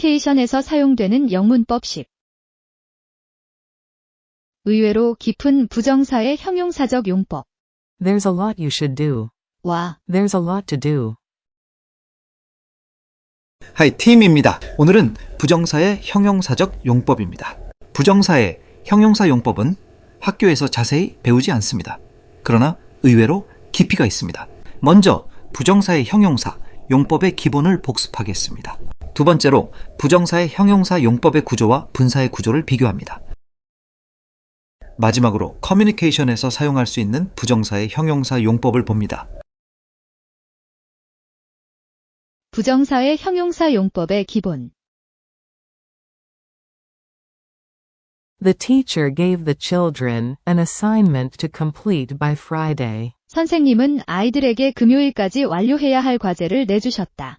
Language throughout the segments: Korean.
커뮤니케이션에서 사용되는 영문법식. 의외로 깊은 부정사의 형용사적 용법. There's a lot you should do. 와, There's a lot to do. 하이, 팀입니다. 오늘은 부정사의 형용사적 용법입니다. 부정사의 형용사 용법은 학교에서 자세히 배우지 않습니다. 그러나 의외로 깊이가 있습니다. 먼저 부정사의 형용사 용법의 기본을 복습하겠습니다. 두 번째로 부정사의 형용사 용법의 구조와 분사의 구조를 비교합니다. 마지막으로 커뮤니케이션에서 사용할 수 있는 부정사의 형용사 용법을 봅니다. 부정사의 형용사 용법의 기본. The teacher gave the children an assignment to complete by Friday. 선생님은 아이들에게 금요일까지 완료해야 할 과제를 내주셨다.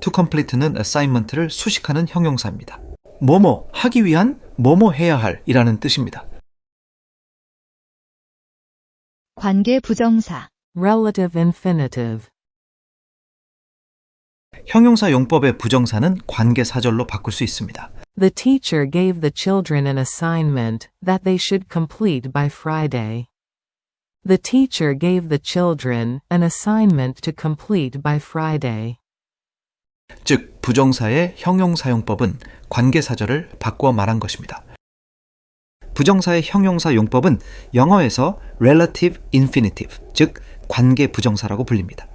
To complete는 assignment를 수식하는 형용사입니다. 뭐뭐 하기 위한 뭐뭐 해야 할 이라는 뜻입니다. 관계 부정사. Relative infinitive. 형용사 용법의 부정사는 관계 사절로 바꿀 수 있습니다. The teacher gave the children an assignment that they should complete by Friday. The teacher gave the children an assignment to complete by Friday. 즉 부정사의 형용 사용법은 관계사절을 바꾸어 말한 것입니다. 부정사의 형용사 용법은 영어에서 relative infinitive, 즉 관계 부정사라고 불립니다.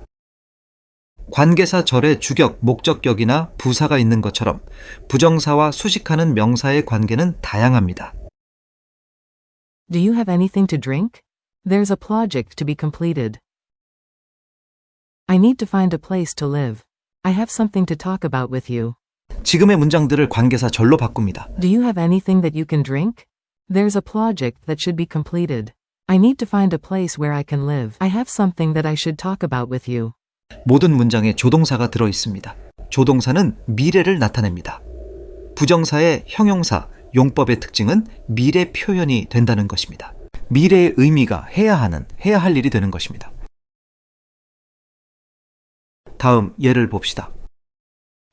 관계사 절에 주격, 목적격이나 부사가 있는 것처럼 부정사와 수식하는 명사의 관계는 다양합니다. Do you have anything to drink? There's a project to be completed. I need to find a place to live. I have something to talk about with you. 지금의 문장들을 관계사 절로 바꿉니다. Do you have anything that you can drink? There's a project that should be completed. I need to find a place where I can live. I have something that I should talk about with you. 모든 문장에 조동사가 들어 있습니다. 조동사는 미래를 나타냅니다. 부정사의 형용사, 용법의 특징은 미래 표현이 된다는 것입니다. 미래의 의미가 해야 하는, 해야 할 일이 되는 것입니다. 다음 예를 봅시다.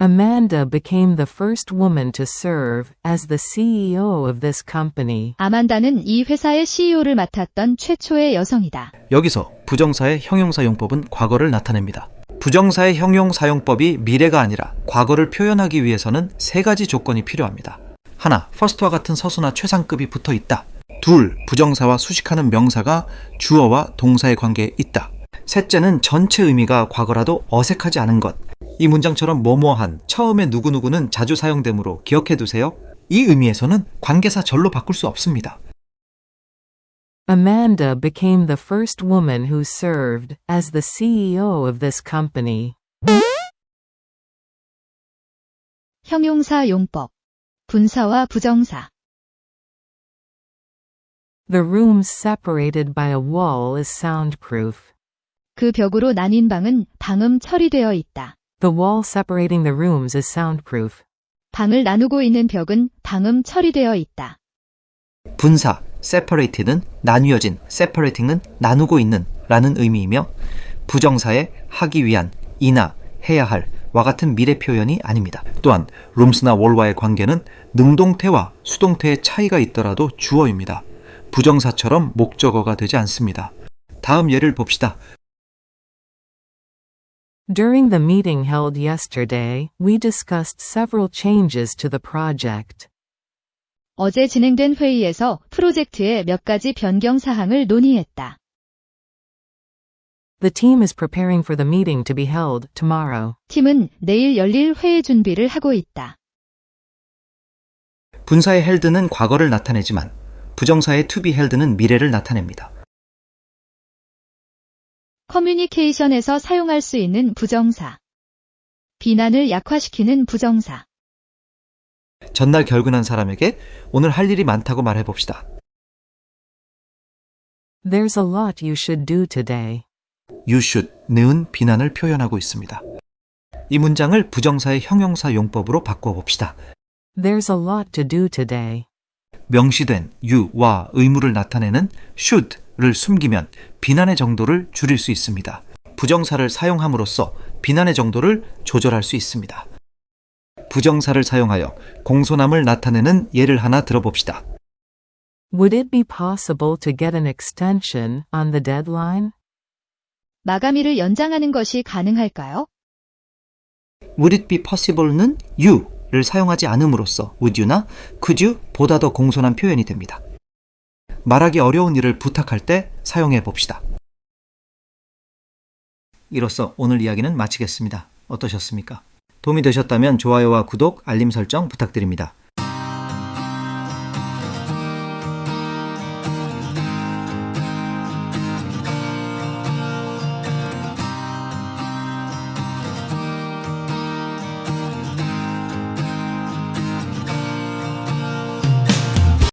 Amanda became the first woman to serve as the CEO of this company. 아만다는 이 회사의 CEO를 맡았던 최초의 여성이다. 여기서 부정사의 형용사 용법은 과거를 나타냅니다. 부정사의 형용사용법이 미래가 아니라 과거를 표현하기 위해서는 세 가지 조건이 필요합니다. 하나, 퍼스트와 같은 서수나 최상급이 붙어 있다. 둘, 부정사와 수식하는 명사가 주어와 동사의 관계에 있다. 셋째는 전체 의미가 과거라도 어색하지 않은 것. 이 문장처럼 뭐뭐한, 처음에 누구누구는 자주 사용되므로 기억해 두세요. 이 의미에서는 관계사 절로 바꿀 수 없습니다. Amanda became the first woman who served as the CEO of this company. 형용사 용법. 분사와 부정사. The rooms separated by a wall is soundproof. 그 벽으로 나뉜 방은 방음 처리되어 있다. The wall separating the rooms is soundproof. 방을 나누고 있는 벽은 방음 처리되어 있다. 분사 separated는 나뉘어진, separating은 나누고 있는 라는 의미이며 부정사의 하기 위한, 이나 해야 할 와 같은 미래 표현이 아닙니다. 또한 rooms나 wall와의 관계는 능동태와 수동태의 차이가 있더라도 주어입니다. 부정사처럼 목적어가 되지 않습니다. 다음 예를 봅시다. During the meeting held yesterday, we discussed several changes to the project. 어제 진행된 회의에서 프로젝트의 몇 가지 변경 사항을 논의했다. The team is preparing for the meeting to be held tomorrow. 팀은 내일 열릴 회의 준비를 하고 있다. 분사의 held는 과거를 나타내지만 부정사의 to be held는 미래를 나타냅니다. 커뮤니케이션에서 사용할 수 있는 부정사. 비난을 약화시키는 부정사. 전날 결근한 사람에게 오늘 할 일이 많다고 말해봅시다. There's a lot you should do today. You should, 는 비난을 표현하고 있습니다. 이 문장을 부정사의 형용사 용법으로 바꿔 봅시다. There's a lot to do today. 명시된 you와 의무를 나타내는 should 를 숨기면 비난의 정도를 줄일 수 있습니다. 부정사를 사용함으로써 비난의 정도를 조절할 수 있습니다. 부정사를 사용하여 공손함을 나타내는 예를 하나 들어봅시다. Would it be possible to get an extension on the deadline? 마감일을 연장하는 것이 가능할까요? Would it be possible는 you를 사용하지 않음으로써 would you나 could you 보다 더 공손한 표현이 됩니다. 말하기 어려운 일을 부탁할 때 사용해 봅시다. 이로써 오늘 이야기는 마치겠습니다. 어떠셨습니까? 도움이 되셨다면 좋아요와 구독, 알림 설정 부탁드립니다.